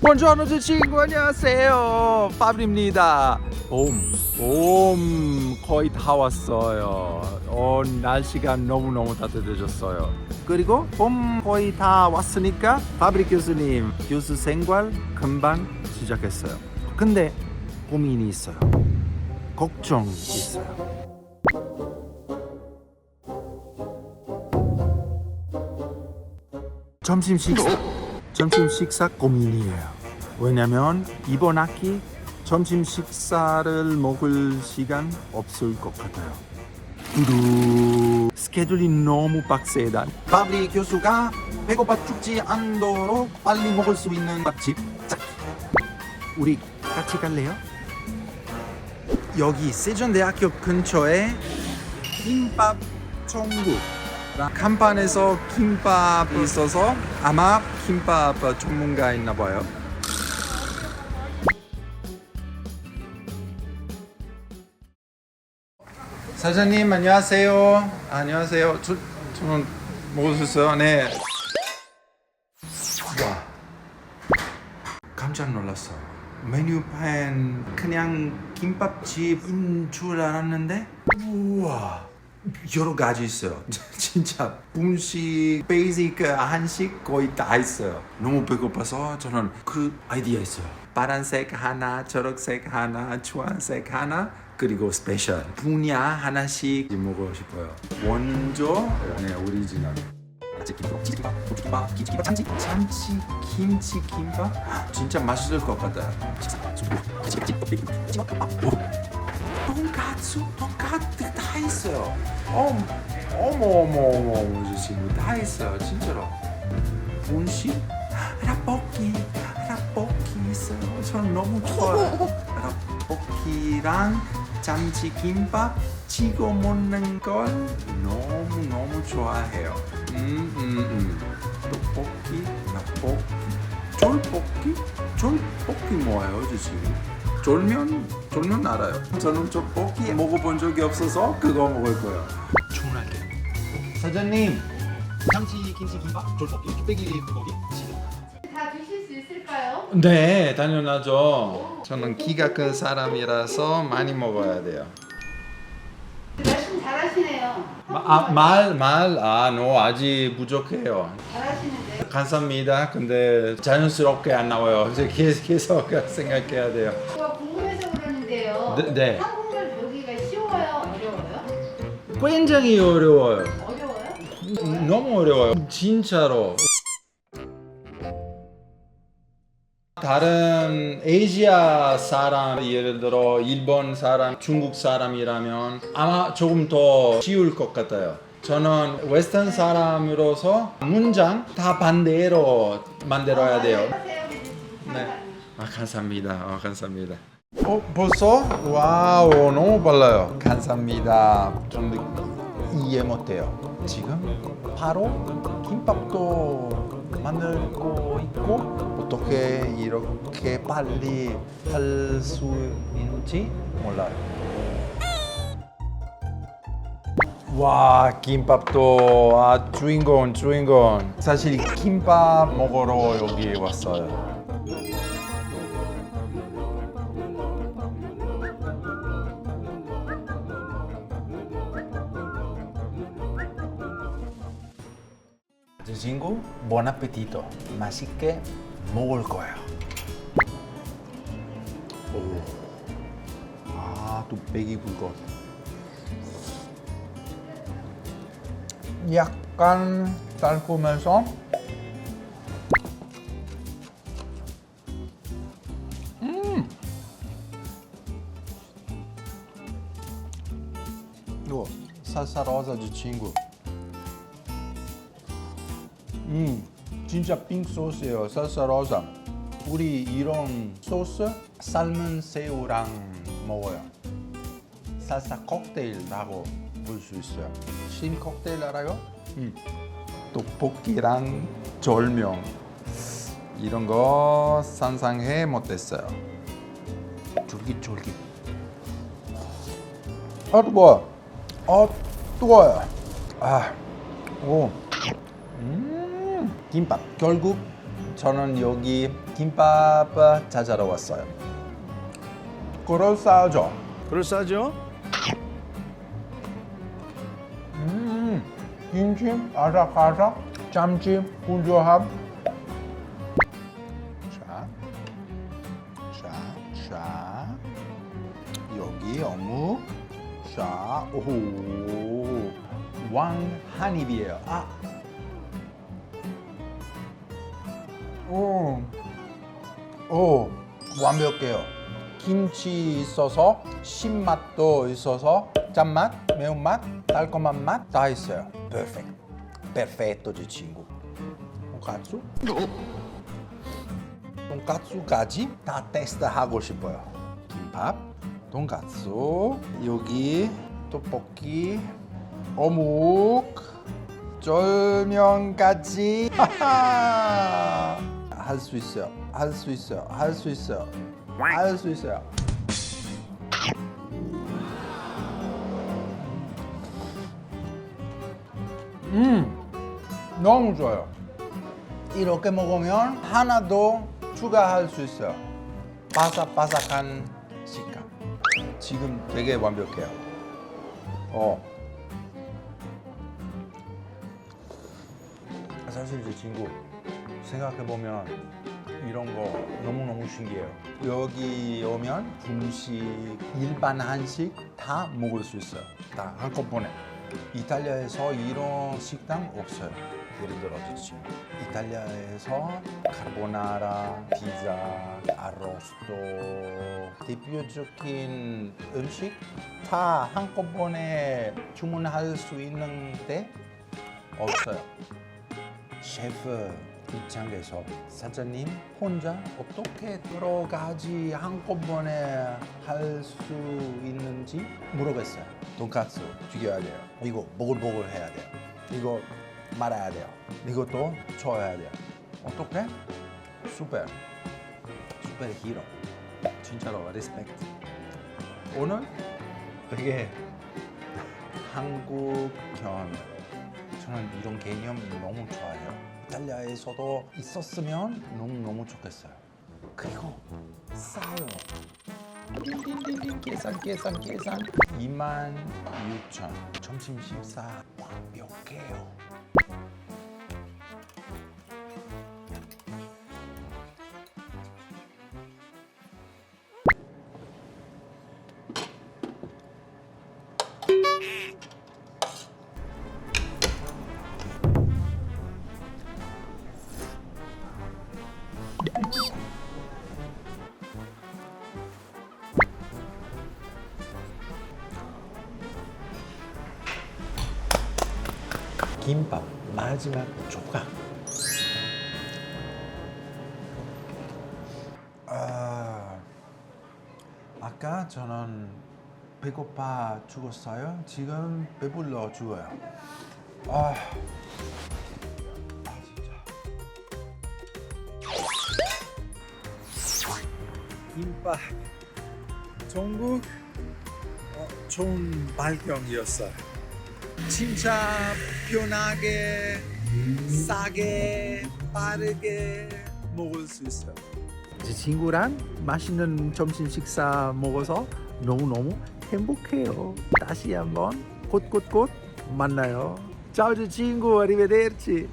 Buongiorno 친구 안녕하세요. 파브입니다. 봄, 봄 거의 다 왔어요. 어, 날씨가 너무너무 따뜻해졌어요. 그리고 봄 거의 다 왔으니까 파브리 교수님 교수 생활 금방 시작했어요. 근데 고민이 있어요. 걱정이 있어요. 점심 식사 점심 식사 고민이에요. 왜냐면 이번 학기 점심 식사를 먹을 시간 없을 것 같아요. 두두 스케줄이 너무 빡세다. 바브리 교수가 배고파 죽지 않도록 빨리 먹을 수 있는 맛집 짝. 우리 같이 갈래요? 여기 세종대학교 근처에 김밥 천국 간판에서 김밥이 있어서 아마 김밥 전문가 있나 봐요. 사장님 안녕하세요. 안녕하세요. 저, 저는 먹었어요. 네. 와 깜짝 놀랐어요. 메뉴판 그냥 김밥집인 줄 알았는데 우와 여러 가지 있어요. 진짜 분식, 베이직, 한식 거의 다 있어요. 너무 배고파서 저는 그 아이디어 있어요. 파란색 하나, 초록색 하나, 주황색 하나, 그리고 스페셜 분야 하나씩 먹고 싶어요. 먼저 네 오리지널. 김밥, 참치, 김치 김밥 진짜 맛있을 것 같아요. 돈가스, 돈가스 다 있어요. 어머, 어머, 어머, 어머, 어머, 저 친구 다 있어요, 진짜로. 분식, 라볶이, 라볶이 있어요. 전 너무 좋아요. 라볶이랑 참치김밥 찍어 먹는 걸 너무 너무 좋아해요. 음, 음, 음. 떡볶이, 라볶이, 졸볶이, 졸볶이 뭐예요, 저 친구? 졸면 졸면 알아요. 저는 졸볶이 먹어본 적이 없어서 그거 먹을 거예요. 주문할게. 사장님. 참치 김치 김밥 졸볶이 뚝배기 불고기 지금 다 드실 수 있을까요? 네, 당연하죠. 저는 키가 큰 사람이라서 많이 먹어야 돼요. 말씀 잘하시네요. 아, 말, 말, 아, no, 아직 부족해요. 잘하시는데. 감사합니다. 근데 자연스럽게 안 나와요. 그래서 계속, 계속 생각해야 돼요. 제가 궁금해서 그러는데요. 네, 네. 한국말 배우기가 쉬워요? 어려워요? 굉장히 어려워요. 어려워요? 너무 어려워요. 진짜로. 다른 아시아 사람, 예를 들어 일본 사람, 중국 사람이라면 아마 조금 더 쉬울 것 같아요. 저는 웨스턴 사람으로서 문장 다 반대로 만들어야 돼요. 하세요. 네. 아, 감사합니다. 아, 감사합니다. 어, 벌써? 와우, 너무 빨라요. 감사합니다. 좀 이해 못해요. 지금 바로 김밥도 만들고 있고 어떻게 이렇게 빨리 할 수 있는지 몰라요. 와 김밥도 아 주인공 주인공 사실 김밥 먹으러 여기 왔어요. 친구 buon appetito 맛있게 먹을 거예요. 오, 아 뚝배기 불고 약간 달콤해서 음. 이거 살사로사 제 친구 음, 진짜 핑크 소스예요. 살사로사. 우리 이런 소스 삶은 새우랑 먹어요. 살사 칵테일이라고 볼 수 있어요. 신 칵테일 알아요? 음. 떡볶이랑 절명 이런 거 상상해 못했어요. 쫄깃쫄깃. 아 뜨거워. 아 뜨거워요. 아, 오. 음, 김밥 결국 저는 여기 김밥 찾아러 왔어요. 그럴싸하죠? 그럴싸하죠? 음, 김치 아삭아삭, 참치 후조합. 자, 자, 자, 여기 어묵. 자, 오, 왕 한 입이에요. 아, 오, 오, 완벽해요. 김치 있어서 신맛도 있어서 짠맛, 매운맛, 달콤한 맛 다 있어요. 퍼펙트. 페르페토지 친구. 돈까스? 돈까스까지 다 테스트하고 싶어요. 김밥, 돈까스, 여기 떡볶이, 어묵, 쫄면까지 할 수 있어요. 할 수 있어요. 할 수 있어요. 할 수 있어요. 음, 너무 좋아요. 이렇게 먹으면 하나 더 추가할 수 있어요. 바삭바삭한 식감. 지금 되게 완벽해요. 어. 사실 제 친구 생각해 보면 이런 거 너무 너무 신기해요. 여기 오면 중식, 일반 한식 다 먹을 수 있어요. 다 한꺼번에. 이탈리아에서 이런 식당 없어요. 예를 들어 저 친구. 이탈리아에서 카르보나라, 피자, 아로스토 대표적인 음식 다 한꺼번에 주문할 수 있는데 없어요. 셰프 입장에서 사장님 혼자 어떻게 들어가지 한꺼번에 할 수 있는지 물어봤어요. 돈까스 죽여야 돼요. 이거 보글보글 해야 돼요. 이거 말아야 돼요. 이것도 줘야 돼요. 어떻게? 슈퍼 슈퍼 히로 진짜로 리스펙트. 오늘 되게 한국 현 저는 이런 개념 너무 좋아해요. 이탈리아에서도 있었으면 너무 너무 좋겠어요. 그리고 싸요. 띵띵띵띵 계산 계산 계산 2만 6천 점심 식사 완벽해요. 김밥 마지막 조각. 아, 아까 저는 배고파 죽었어요. 지금 배불러 죽어요. 아, 아. 김밥 전국 어, 좋은 발견이었어요. 진짜 편하게 싸게 빠르게 먹을 수 있어요. 제 친구랑 맛있는 점심 식사 먹어서 너무너무 행복해요. 다시 한번 곧곧곧 만나요. 제 친구, arrivederci.